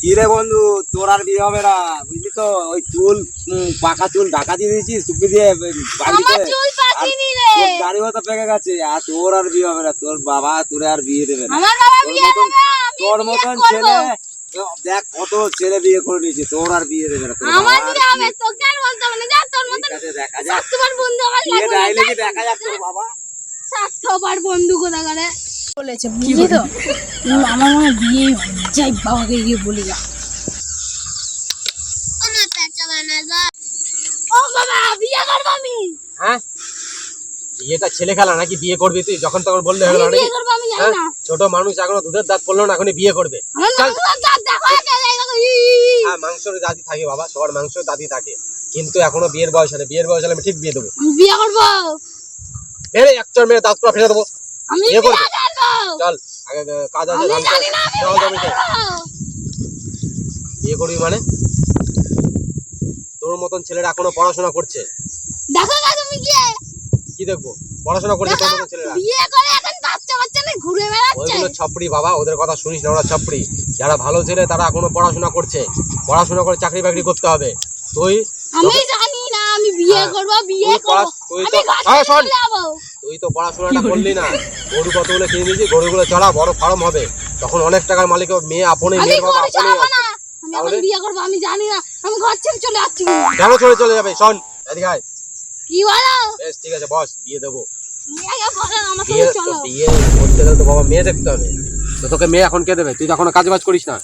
কি রে বন্ধু তোর আর বিয়ে হবে না? বুঝলি তো ওই চুল পাকা চুল ঢাকা দিয়ে দিয়েছিস টুপি দিয়ে বাড়িতে দাড়ি মতো পেকে গেছে আর তোর আর বিয়ে হবে না তোর বাবা তোর আর বিয়ে দেবে না। তোর মতন-। ছেলে দেখ কত ছেলে বিয়ে করে নিয়েছে তোর আর বিয়ে দেবে না আমার বিয়ে হবে তোকে আর বলতে হবে না যা তোর মতন দেখা যাক। তোমার বন্ধু আমার বিয়ে কি দেখা যাক তোর বাবা? স্বার্থপর বন্ধু কোথা করে বলেছে বুঝলি তো? আমার মনে বিয়ে যাই বাবাকে গিয়ে বলি যা ও বাবা বিয়ে করব আমি। হ্যাঁ? বিয়েটা ছেলে খেলা নাকি বিয়ে করবি তুই? যখন তখন বললে হলো না হ্যাঁ? ছোট মানুষ এখনও দুধের দাঁত পড়ল না এখনই বিয়ে করবে। হ্যাঁ মাংসের থাকে বাবা সবার মাংসের দাদি থাকে। কিন্তু এখনও বিয়ের বয়স হলে বিয়ের বয়স হলে আমি ঠিক বিয়ে দেবো। বিয়ে করব। মেরে দাঁত পুরো ফেলে দেবো। আমি বিয়ে বিয়ে করবি? চল আগে কাজ আছে না চল বিয়ে জমিতে। বিয়ে করবি মানে? তোর মতন ছেলেরা এখনও পড়াশোনা করছে? দেখো গা তুমি গিয়ে। কি দেখব? পড়াশোনা করছে তোর মতন ছেলেরা? বিয়ে করে এখন বাচ্চা বাচ্চা নিয়ে ঘুরে বেড়াচ্ছে। ওইগুলো ছাপড়ি বাবা ওদের কথা শুনিস না ওরা ছাপড়ি। যারা ভালো ছেলে তারা এখনও পড়াশোনা করছে। পড়াশোনা করে চাকরি বাকরি করতে হবে। তুই আমি জানি না আমি বিয়ে হ্যাঁ, করব বিয়ে করব। আমি ঘর হ্যাঁ, শোন। তুই তো পড়াশোনাটা করলি না। গরু কতগুলো কিনে দিয়েছি? গরুগুলো চড়া বড় ফার্ম হবে। তখন অনেক টাকার মালিক হবে। মেয়ে আপনে মেয়ের বাবা আপনে আমি এখন বিয়ে করব আমি জানি না। আমি ঘর ছেড়ে চলে যাচ্ছি কেন চলে চলে যাবে? শোন এদিকে আয়। কি বলো? বেশ ঠিক আছে বস বিয়ে দেবো। তুমি আগে বলো আমার বিয়ে সাথে তো চলো। বিয়ে করতে গেলে তো বাবা মেয়ে দেখতে হবে। তো তোকে মেয়ে এখন কে দেবে? তুই তো এখনও কাজ বাজ করিস না।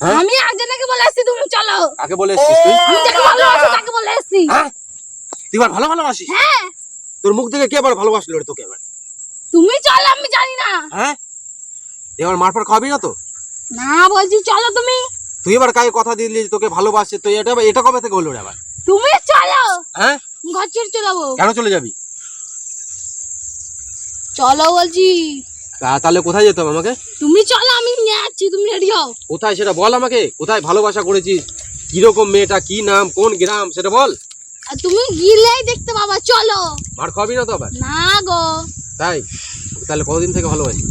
হ্যাঁ? আমি একজনকে বলে এসছি তুমি চলো। কাকে বলে এসছিস তুই? আমি যাকে ভালোবাসি তাকে বলে এসছি। হ্যাঁ? তুই ভালো ভালোবাসিস? হ্যাঁ। তোর মুখ থেকে কে এবার ভালোবাসলো তোকে এবার? তুমি চলো আমি জানি না। হ্যাঁ? এবার মারপর খাবি না তো? না বলছি চলো তুমি। তুই এবার কাকে কথা দিলি তোকে ভালোবাসছে তুই এটা এটা কবে থেকে হলো রে আবার? তুমি চলো। হ্যাঁ? ঘর ছেড়ে চলে যাব। কেন চলে যাবি? চলো বলছি। তাহলে কোথায় যেতে হবে আমাকে? তুমি চলো আমি নিয়ে যাচ্ছি তুমি রেডি হও। কোথায় সেটা বল আমাকে? কোথায় ভালোবাসা করেছিস? কীরকম মেয়েটা কি নাম কোন গ্রাম সেটা বল। আর তুমি গিলেই দেখতে পাবা চলো। মার খাবি না তো আবার? না গো। তাই? তাহলে কতদিন থেকে ভালোবাসি?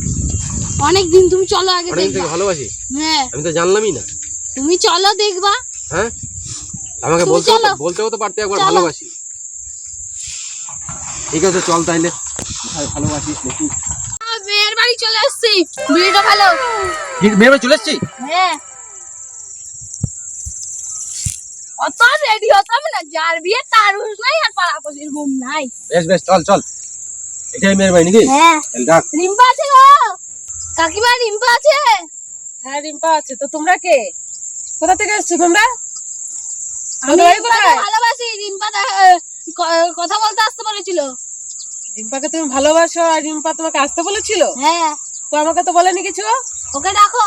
অনেক দিন তুমি চলো আগে অনেকদিন থেকে ভালোবাসি? হ্যাঁ। আমি তো জানলামই না। তুমি চলো দেখবা। হ্যাঁ? আমাকে বলতে। বলতেও তো পারতে একবার ভালোবাসি। ঠিক আছে চল তাইলে। ভালোবাসিস দেখি মেয়ের বাড়ি চলে এসছি। বিয়েটা ভালো। মেয়ে বাড়ি চলে এসছি? হ্যাঁ। অত রেডি হতাম না যার বিয়ে তার হুশ নাই আর পাড়াপড়ির ঘুম নাই। বেশ বেশ চল চল। এটাই মেয়ের বাড়ি নাকি? হ্যাঁ। ডাক। রিম্পা আছে গো। কাকিমা রিম্পা আছে? হ্যাঁ রিম্পা আছে। তো তোমরা কে? কোথা থেকে এসছো তোমরা? আমি? ভালোবাসি। রিম্পা কথা বলতে আসতে বলেছিল। রিম্পাকে তুমি ভালোবাসো আর রিম্পা তোমাকে আসতে বলেছিল? হ্যাঁ। তো আমাকে তো বলেনি কিছু? ওকে ডাকো।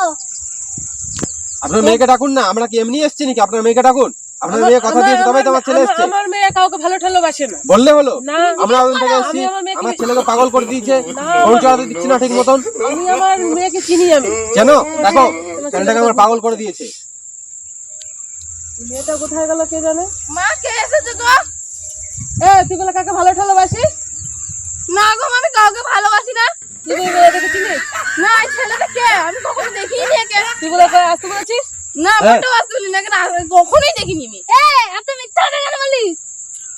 আপনার মেয়েকে ডাকুন না আমরা কি এমনি এসছি নাকি? আপনার মেয়েকে ডাকুন। আপনার মেয়ে কথা দিয়েছে তবে তো আমার ছেলে আমার- আমার মেয়ে কাউকে ভালো ঠালোবাসে না। বললে হলো? না। আমরা ওখান থেকে এসছি আমার ছেলেকে পাগল করে দিয়েছে ফোন চালাতে দিচ্ছি না ঠিক মতন। আমি আমার মেয়েকে চিনি আমি। কেন দেখো ছেলেটাকে আমার পাগল করে দিয়েছে। মেয়েটা কোথায় গেল কে জানে? মা কে এসেছে গো? এ তুই বলে কাকে ভালো না গো আমি কাউকে ভালোবাসি না। তুই মেয়েটাকে চিনিস? না এই ছেলেটা কে? আমি কখনো দেখিনি একে। তুই বলে আসতে বলেছিস? না। মোটেও আসতে বলি না কেন? কখনোই দেখিনি আমি। এত মিথ্যা কথা কেন বলিস?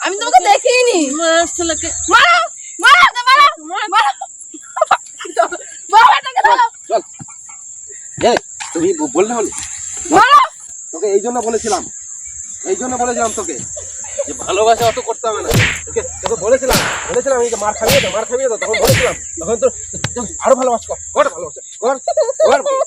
আমি তোমাকে দেখিনি। মার মারো মারো মারো মারো। বাবাটাকে ধরো। এই তুমি বললে হলো মারো। তোকে এই জন্য বলেছিলাম। এই জন্য বলেছিলাম তোকে। যে ভালোবাসা অত করতে হবে না। তোকে তোকে বলেছিলাম। বলেছিলাম এই যে মার খাবি তো মার খাবি তো তখন বলেছিলাম। তখন তো তো আরও ভালোবাসা কর কর ভালোবাসা কর কর।